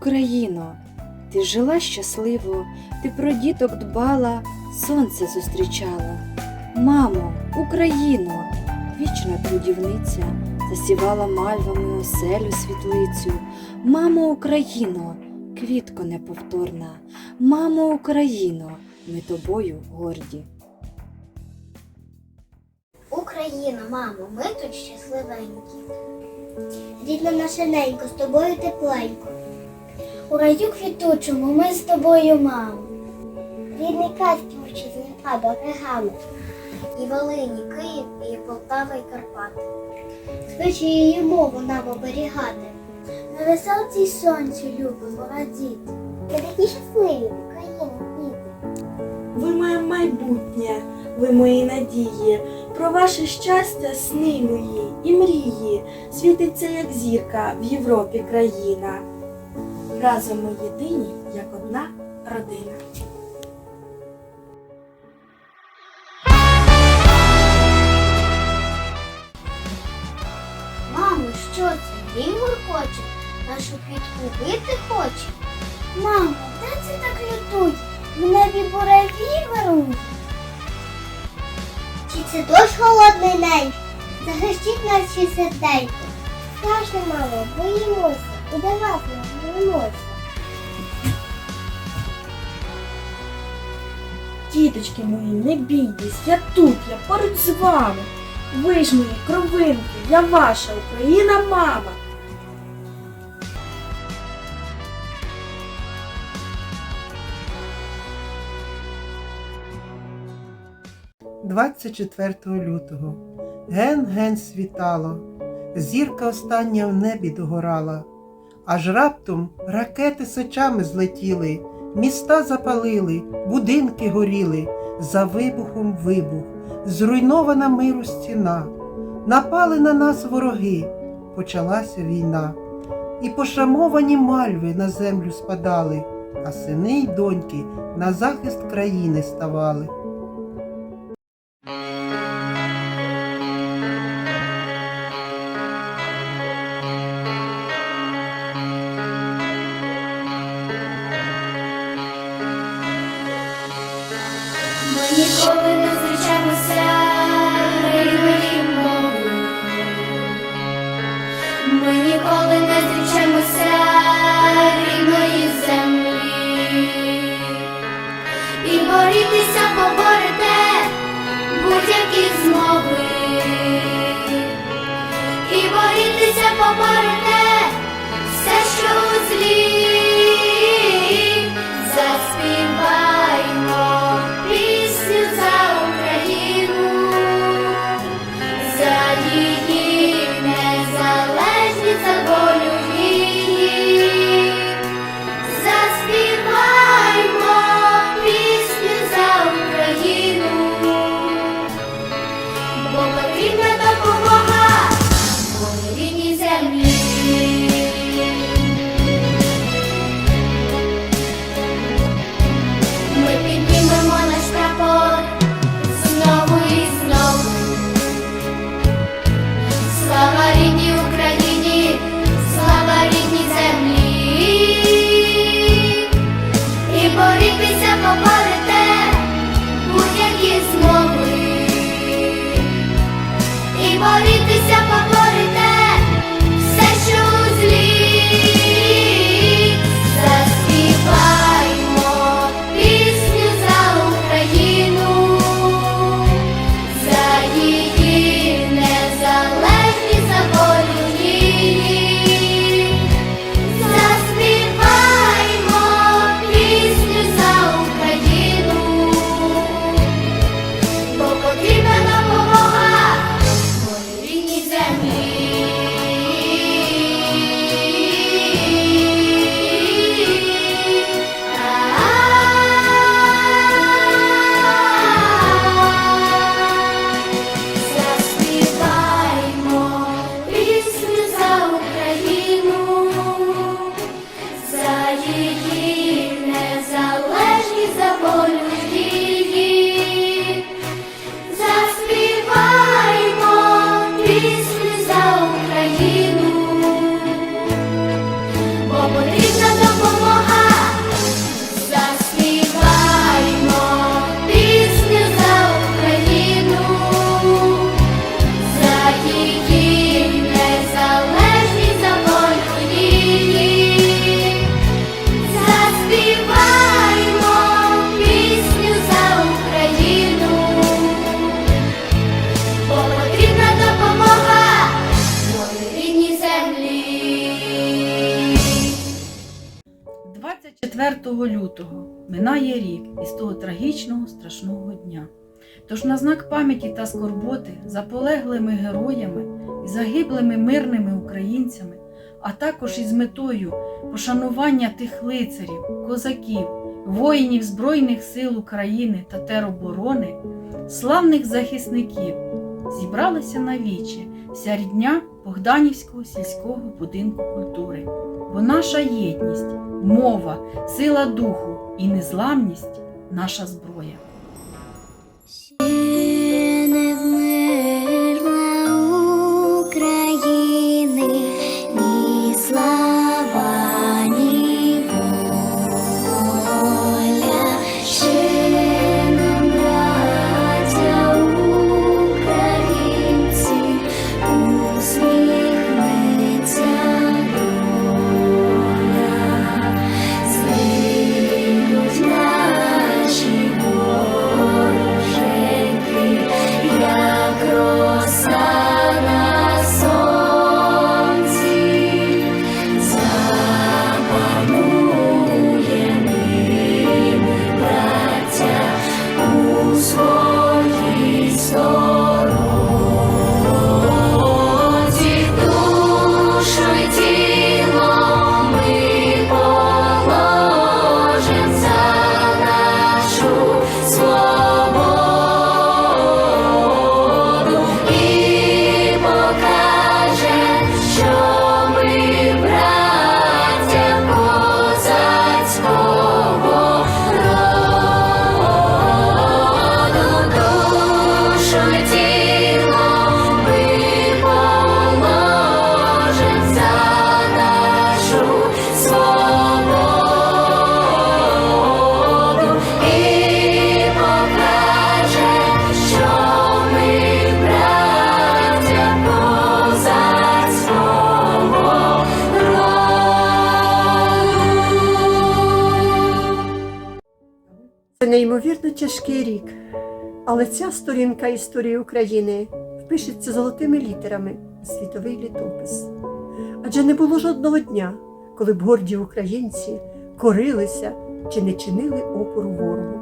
Україно, ти жила щасливо, ти про діток дбала, сонце зустрічала. Мамо, Україно, вічна трудівниця, засівала мальвами оселю світлицю. Мамо, Україно, квітко неповторна, мамо, Україно, ми тобою горді. Україна, мамо, ми тут щасливенькі. Рідна наша ненько, з тобою тепленько. У раю квітучому ми з тобою, мамо. Рідний казки вітчизняка берегами. І Волині, Київ, і Полтава, і Карпати. Звичай її мову нам оберігати. На веселці й сонцю любимо радіти. Ми такі щасливі, Україна, діти. Ви моє майбутнє, ви мої надії, про ваше щастя сни мої і мрії, світиться, як зірка в Європі країна. Разом ми єдині, як одна родина. Мамо, що це? Ігор хоче? Нашу квітку бити хоче? Мамо, де це так лютуть? В небі бураві вирують. Чи це дощ холодний день? Захищіть наші серденько. Страшно, мамо, боїмося. І до вас боїмося. Діточки мої, не бійтесь, я тут, я поруч з вами. Ви ж мої кровинки, я ваша Україна, мама. – 24 лютого. Ген-ген світало, зірка остання в небі догорала, аж раптом ракети сочами злетіли, міста запалили, будинки горіли, за вибухом вибух, зруйнована миру стіна. Напали на нас вороги, почалася війна, і пошрамовані мальви на землю спадали, а сини й доньки на захист країни ставали. 24 лютого минає рік із того трагічного страшного дня. Тож на знак пам'яті та скорботи за полеглими героями і загиблими мирними українцями, а також із метою пошанування тих лицарів, козаків, воїнів Збройних сил України та тероборони, славних захисників, зібралися на вічі вся рідня Богданівського сільського будинку культури. Бо наша єдність, мова, сила духу і незламність наша зброя. Тяжкий рік, але ця сторінка історії України впишеться золотими літерами у світовий літопис. Адже не було жодного дня, коли б горді українці корилися чи не чинили опору ворогу.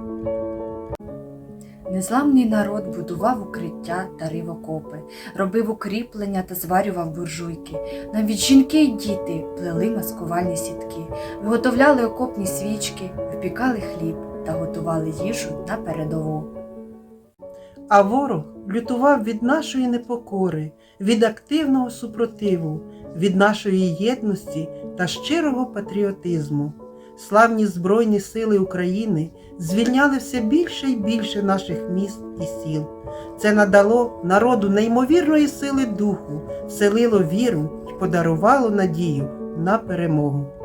Незламний народ будував укриття та рив окопи, робив укріплення та зварював буржуйки. Навіть жінки й діти плели маскувальні сітки, виготовляли окопні свічки, випікали хліб та готували їжу на передову. А ворог лютував від нашої непокори, від активного супротиву, від нашої єдності та щирого патріотизму. Славні Збройні сили України звільняли все більше і більше наших міст і сіл. Це надало народу неймовірної сили духу, вселило віру і подарувало надію на перемогу.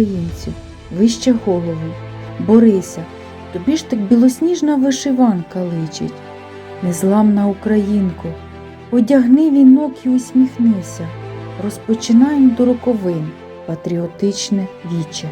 Українцю, вище голову, борися, тобі ж так білосніжна вишиванка личить. Незламна українко, одягни вінок і усміхнися, розпочинаємо до роковин патріотичне віче.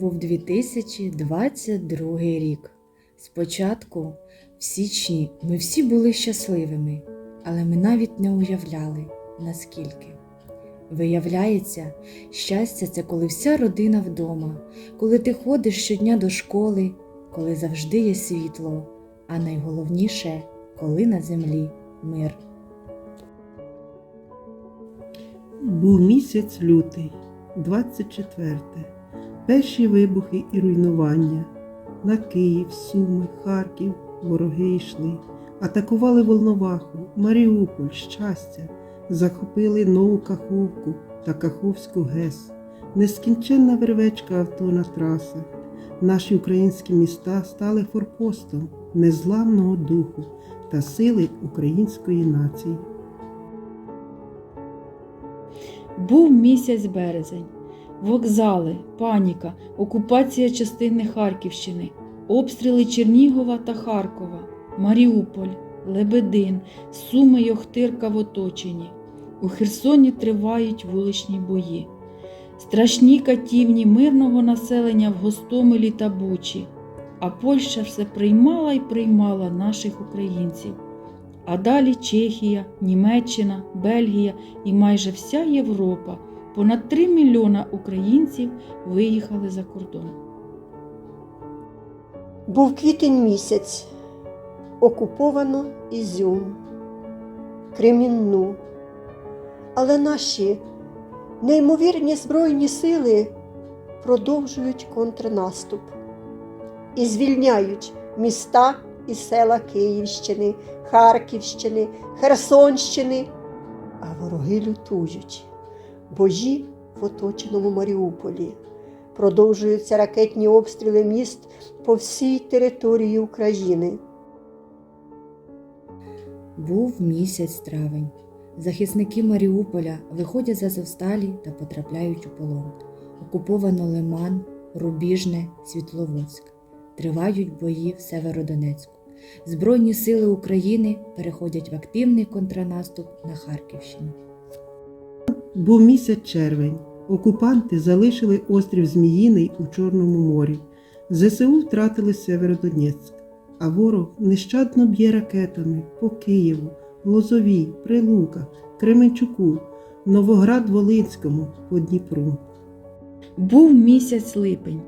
Був 2022 рік. Спочатку, в січні, ми всі були щасливими, але ми навіть не уявляли, наскільки. Виявляється, щастя це коли вся родина вдома, коли ти ходиш щодня до школи, коли завжди є світло, а найголовніше, коли на землі мир. Був місяць лютий, 24. Перші вибухи і руйнування. На Київ, Суми, Харків вороги йшли. Атакували Волноваху, Маріуполь, щастя, захопили нову Каховку та Каховську ГЕС. Нескінченна вервечка авто на трасах. Наші українські міста стали форпостом незламного духу та сили української нації. Був місяць березень. Вокзали, паніка, окупація частини Харківщини, обстріли Чернігова та Харкова, Маріуполь, Лебедин, Суми й Охтирка в оточенні. У Херсоні тривають вуличні бої. Страшні катівні мирного населення в Гостомелі та Бучі. А Польща все приймала і приймала наших українців. А далі Чехія, Німеччина, Бельгія і майже вся Європа. Понад 3 мільйона українців виїхали за кордон. Був квітень місяць, окуповано Ізюм, Кремінну. Але наші неймовірні Збройні сили продовжують контрнаступ і звільняють міста і села Київщини, Харківщини, Херсонщини, а вороги лютують. Бої в оточеному Маріуполі. Продовжуються ракетні обстріли міст по всій території України. Був місяць травень. Захисники Маріуполя виходять з Азовсталі та потрапляють у полон. Окуповано Лиман, Рубіжне, Світловодськ. Тривають бої в Северодонецьку. Збройні сили України переходять в активний контрнаступ на Харківщину. Був місяць червень. Окупанти залишили острів Зміїний у Чорному морі. ЗСУ втратили Северодонецьк, а ворог нещадно б'є ракетами по Києву, Лозовій, Прилуках, Кременчуку, Новоград-Волинському по Дніпру. Був місяць липень.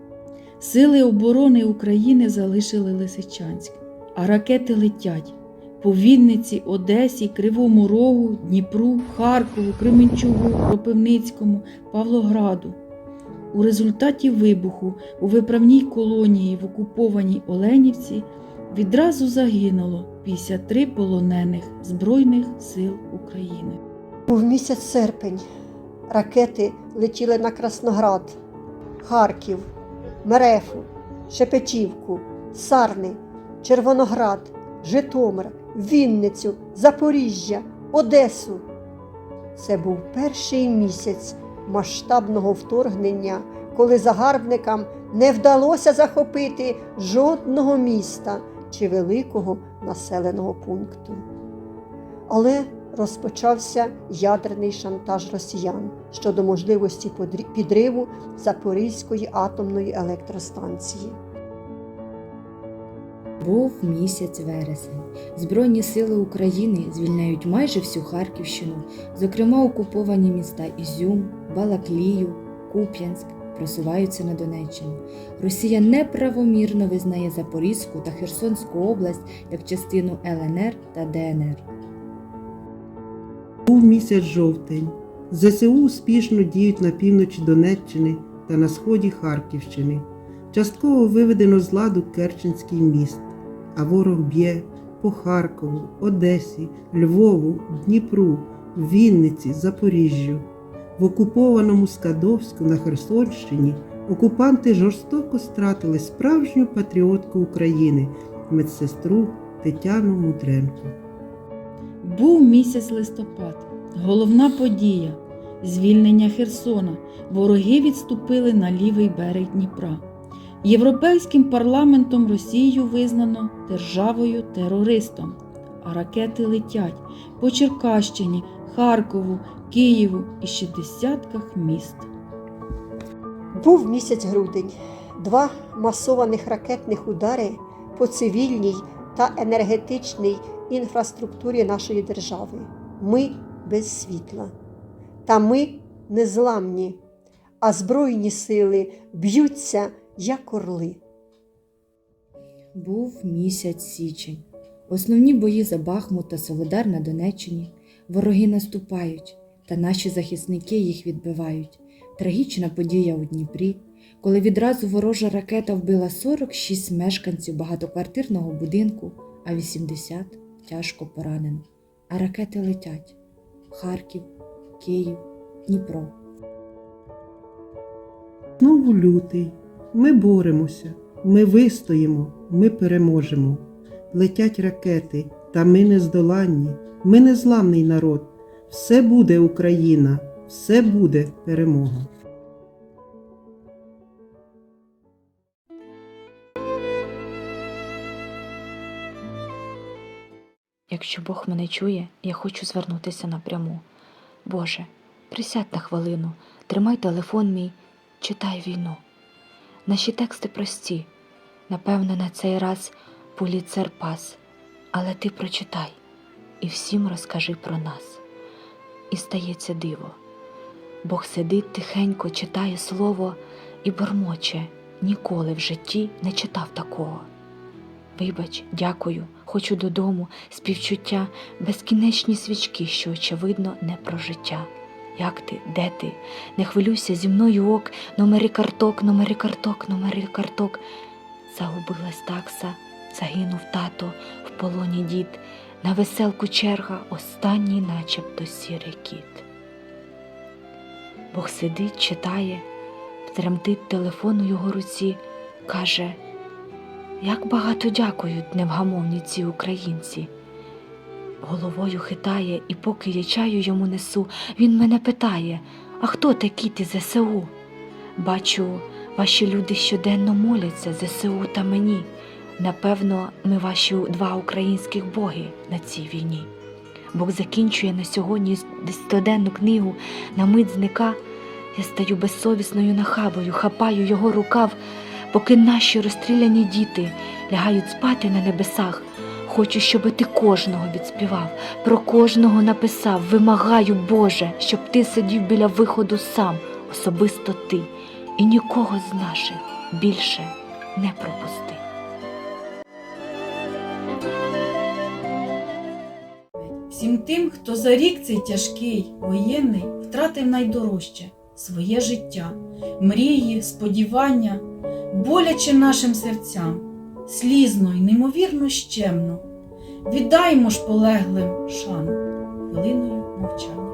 Сили оборони України залишили Лисичанськ, а ракети летять по Вінниці, Одесі, Кривому Рогу, Дніпру, Харкову, Кременчугу, Кропивницькому, Павлограду. У результаті вибуху у виправній колонії в окупованій Оленівці відразу загинуло 53 полонених Збройних сил України. Був місяць серпень. Ракети летіли на Красноград, Харків, Мерефу, Шепетівку, Сарни, Червоноград, Житомир, Вінницю, Запоріжжя, Одесу. Це був перший місяць масштабного вторгнення, коли загарбникам не вдалося захопити жодного міста чи великого населеного пункту. Але розпочався ядерний шантаж росіян щодо можливості підриву Запорізької атомної електростанції. Був місяць вересень. Збройні сили України звільняють майже всю Харківщину, зокрема окуповані міста Ізюм, Балаклію, Куп'янськ, просуваються на Донеччину. Росія неправомірно визнає Запорізьку та Херсонську область як частину ЛНР та ДНР. Був місяць жовтень. ЗСУ успішно діють на півночі Донеччини та на сході Харківщини. Частково виведено з ладу Керченський міст, а ворог б'є по Харкову, Одесі, Львову, Дніпру, Вінниці, Запоріжжю. В окупованому Скадовську на Херсонщині окупанти жорстоко стратили справжню патріотку України, медсестру Тетяну Мудренко. Був місяць листопад, головна подія звільнення Херсона. Вороги відступили на лівий берег Дніпра. Європейським парламентом Росію визнано державою терористом, а ракети летять по Черкащині, Харкову, Києву і ще десятках міст. Був місяць грудень, два масованих ракетних удари по цивільній та енергетичній інфраструктурі нашої держави. Ми без світла. Та ми незламні, а Збройні сили б'ються, як орли. Був місяць січень. Основні бої за Бахмут та Солодар на Донеччині. Вороги наступають, та наші захисники їх відбивають. Трагічна подія у Дніпрі, коли відразу ворожа ракета вбила 46 мешканців багатоквартирного будинку, а 80 тяжко поранено. А ракети летять: Харків, Київ, Дніпро. Знову лютий. Ми боремося, ми вистоїмо, ми переможемо. Летять ракети, та ми не здоланні, ми незламний народ. Все буде Україна, все буде перемога. Якщо Бог мене чує, я хочу звернутися напряму. Боже, присядь на хвилину, тримай телефон мій, читай війну. Наші тексти прості, напевно, на цей раз поліцер пас, але ти прочитай і всім розкажи про нас. І стається диво. Бог сидить тихенько, читає слово і бормоче, ніколи в житті не читав такого. Вибач, дякую, хочу додому, співчуття, безкінечні свічки, що, очевидно, не про життя. Як ти, де ти? Не хвилюйся зі мною ок, номери карток, номери карток, номери карток. Загубилась такса, загинув тато, в полоні дід, на веселку черга, останній, начебто сірий кіт. Бог сидить, читає, тремтить телефон у його руці, каже. Як багато дякують невгамовні ці українці. Головою хитає, і поки я чаю йому несу, він мене питає: А хто такі ти ЗСУ? Бачу, ваші люди щоденно моляться ЗСУ та мені. Напевно, ми ваші два українських боги на цій війні. Бог закінчує на сьогодні стоденну книгу, на мить зника. Я стаю безсовісною нахабою, хапаю його рукав, поки наші розстріляні діти лягають спати на небесах. Хочу, щоби ти кожного відспівав, про кожного написав. Вимагаю, Боже, щоб ти сидів біля виходу сам, особисто ти, і нікого з наших більше не пропусти. Всім тим, хто за рік цей тяжкий, воєнний, втратив найдорожче своє життя, мрії, сподівання, боляче нашим серцям, слізно й неймовірно щемно. Віддаймо ж полеглим шану хвилиною мовчання.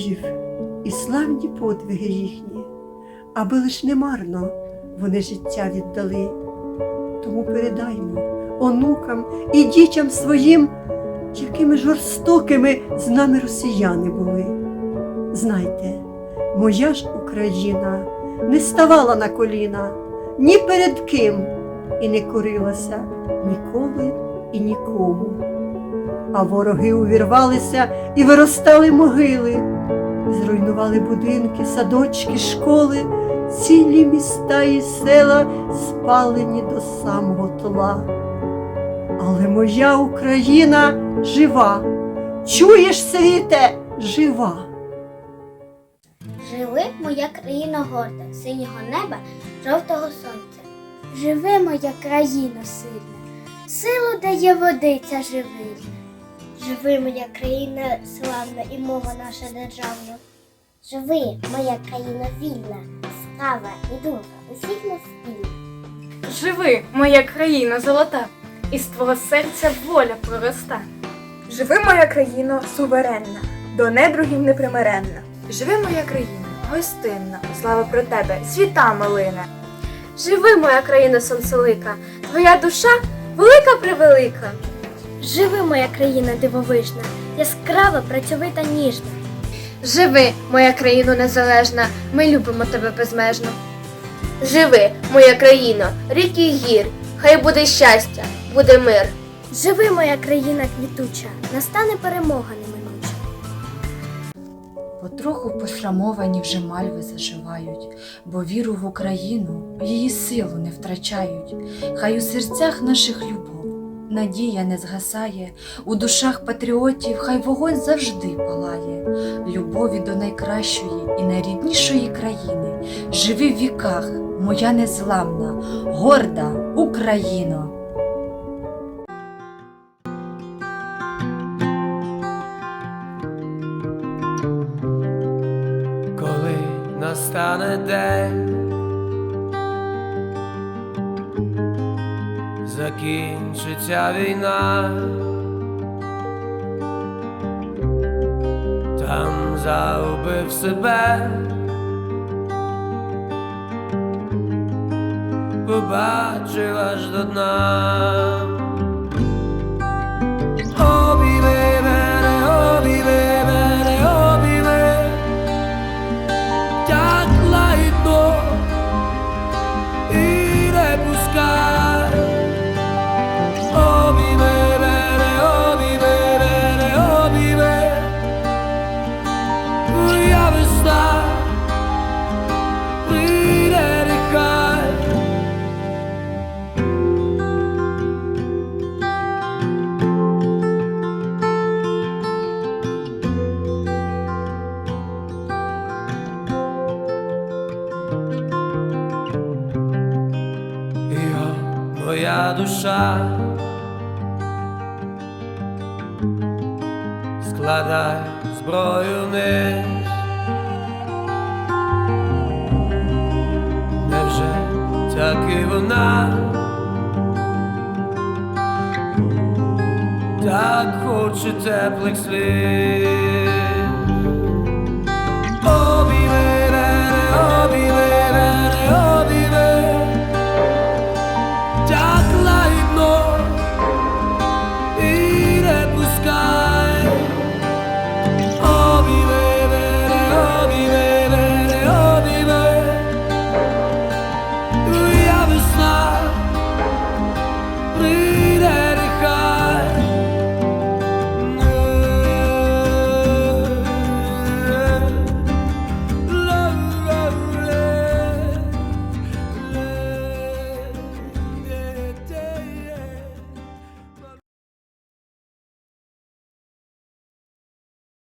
Пам'ятаймо і славні подвиги їхні, аби лиш не марно вони життя віддали. Тому передаймо онукам і дітям своїм, якими жорстокими з нами росіяни були. Знайте, Моя ж Україна не ставала на коліна ні перед ким і не корилася ніколи і нікому. А вороги увірвалися і виростали могили, зруйнували будинки, садочки, школи, цілі міста і села спалені до самого тла. Але моя Україна жива. Чуєш, світе, жива. Живи, моя країна горда, синього неба, жовтого сонця. Живи, моя країна сильна, силу дає водиця живильна. Живи, моя країна славна і мова наша державна. Живи, моя країна вільна, справа і думка усіх нас спільна. Живи, моя країна золота, із твого серця воля пророста. Живи, моя країно, суверенна, до недругів непримиренна. Живи, моя країна, гостинна, слава про тебе, світа малина. Живи, моя країна сонцелика, твоя душа велика превелика. Живи, моя країна дивовижна, яскрава, працьовита, ніжна. Живи, моя країно незалежна, ми любимо тебе безмежно. Живи, моя країно, рік і гір, хай буде щастя, буде мир. Живи, моя країна квітуча, настане перемога неминуча. Потроху посрамовані вже мальви заживають, бо віру в Україну, її силу не втрачають. Хай у серцях наших любов, надія не згасає, у душах патріотів хай вогонь завжди палає. Любові до найкращої і найріднішої країни. Живи в віках, моя незламна, горда Україно! Закінчиться війна, там загубив себе, побачив аж до дна. Так хоче теплих слів?